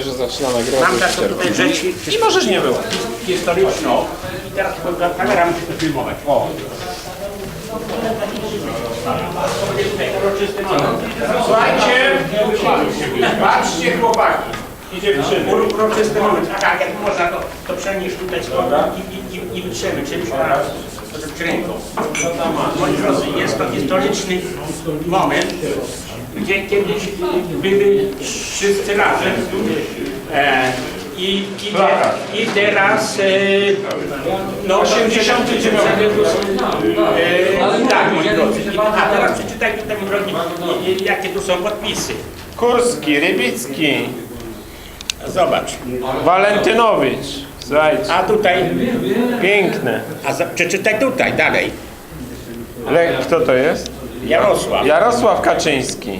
wie, że zaczyna nagrywać. Mam taką tutaj rzecz I możesz nie było. historyczną i teraz kamera musi to filmować. O! Słuchajcie, patrzcie chłopaki i dziewczyny. Uroczysty moment. A tak, jak można to, to przenieść tutaj i, i, i, i wytrzemy czymś raz. Ręką. Moi drodzy, jest to historyczny moment, gdzie kiedyś były wszyscy razem. E, i, i, te, I teraz e, no 89 e, tak moi drodzy. I- A teraz przeczytaj tutaj moi drodzy, i- i- jakie tu są podpisy. Kurski, Rybicki, Zobacz. Walentynowicz. Słuchajcie, A tutaj, piękne. a za, przeczytaj tutaj dalej. Le, kto to jest? Jarosław. Jarosław Kaczyński.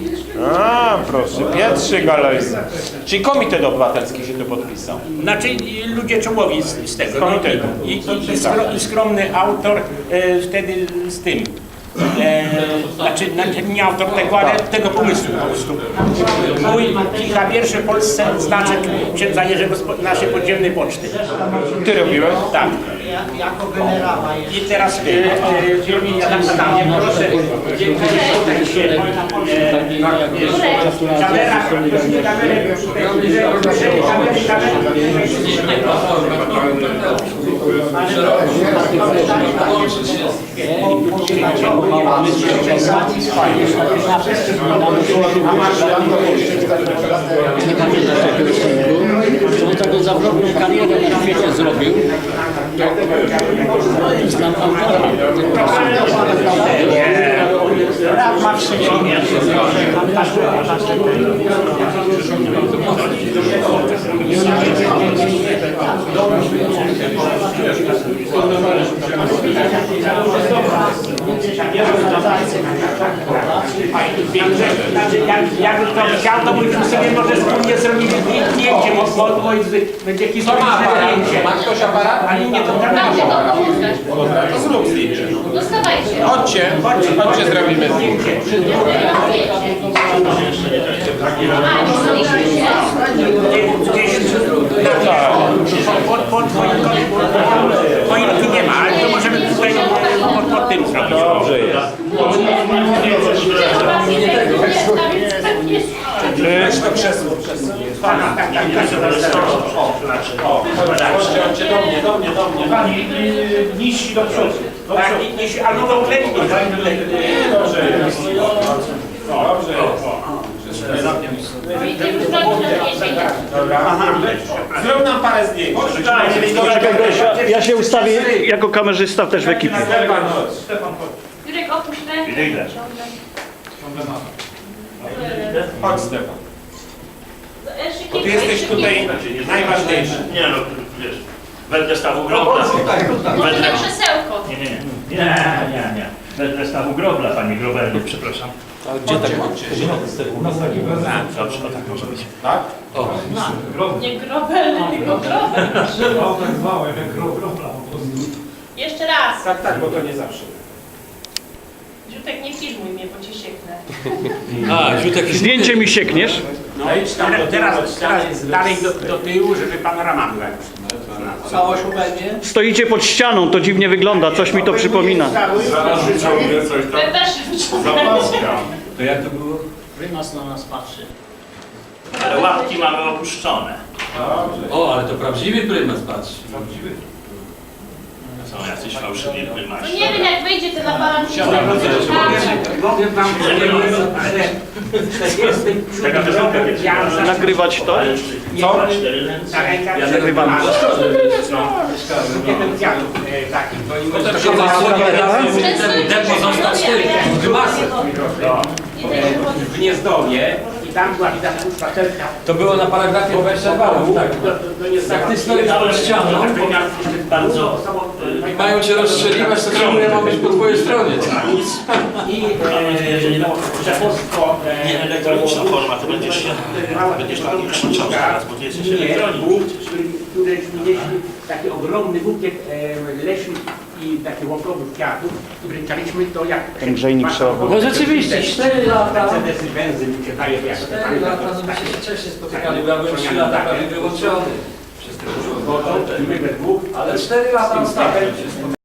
A, proszę, Pietrzy Galojzy. Czyli Komitet Obywatelski się tu podpisał. Znaczy ludzie czołowi z, z tego. komitetu. I, i, i, skro, I skromny autor e, wtedy z tym. E, znaczy, znaczy nie autor tego, ale tego pomysłu po prostu. Mój kilka wierszy w Polsce znaczek księdza Jerzego z naszej podziemnej poczty. Ty robiłeś? Tak. Jako generała jest. I teraz e, e, Adamie, proszę, dziękuję E, kamerę, proszę kamerę, kamerę. On taką zawrotną karierę na świecie zrobił. Znam autora. Ma w Znaczy, jak, jakby to chciał, to byśmy sobie może wspólnie zrobili zdjęcie, bo, bo, bo będzie historyczne zdjęcie. Ma ktoś aparat? Ale nie to tam Macie to puszczać. To zrób zdjęcie. Dostawajcie. Chodźcie, chodźcie, zrobimy zdjęcie. Gdzieś pod, pod choinką, choinki nie ma, ale to możemy tutaj pod, pod tym zrobić. Dobrze jest. Weź to krzesło, krzesło. Tak, tak, tak, tak. O, Chodźcie do mnie, do mnie, do mnie. Pani niżsi do przodu. Tak, niżsi, albo do klejki. Dobrze jest. Dobrze jest. Zrób nam parę zdjęć. Ja się ustawię jako kamerzysta też w ekipie. Stefan, chodź. Jurek, opuść rękę. Chodź Stefan. Bo ty jesteś tutaj najważniejszy. Nie no, wiesz, stawu grobla. Może na krzesełko. Nie, nie, nie, nie, nie, nie. Stawu grobla, panie Grobernie, przepraszam. Gdzie tak macie? Dobrze, no tak może być. Tak? Nie grobel, tylko grobel. Jeszcze raz. Tak, tak, bo to nie zawsze. Ziutek, nie filmuj mnie, bo cię sieknę. Zdjęcie mi siekniesz? No idź tam do Teraz, teraz, dalej do, do tyłu, żeby panorama była. Całość obejmie. Stoicie pod ścianą, to dziwnie wygląda, coś mi to przypomina. Ten też się wyciągnąć. Prymas na nas patrzy. Ale łapki mamy opuszczone. O, ale to prawdziwy prymas, patrz. Są jacyś fałszywi No prymasi. nie wiem, jak wyjdzie ten aparat. Mogę wam ale Taka piosenka kiedyś ja. Nagrywać to? Co? Ja nagrywam. Nie ten kwiatów e, taki. Depo został z tyłu, prymasem. w Gniezdowie i tam była widać spacerka. To było na paragrafie 22, tak. Jak ty stoisz pod ścianą Bardzo i mają cię rozstrzeliwać, to czemu ja mam być po twojej stronie? I e, no, szefostwo e, nie elektroniczna forma, to będziesz się, będziesz tam nie krzyczał zaraz, bo ty jesteś elektronikiem. Bóg, który- nieśli taki ogromny bukiet e, leśny i takie łoplowych kwiatów i wręczaliśmy to jak... Ten grzejnik było. No rzeczywiście, 4 lata. Mercedesy, benzyn, mi się daje jak... 4 lata, no my się wcześniej spotykali, bo ja byłem 3 lata prawie wyłączony. Przez te Bo to my we dwóch Ale 4 lata ostatnio się spotykali.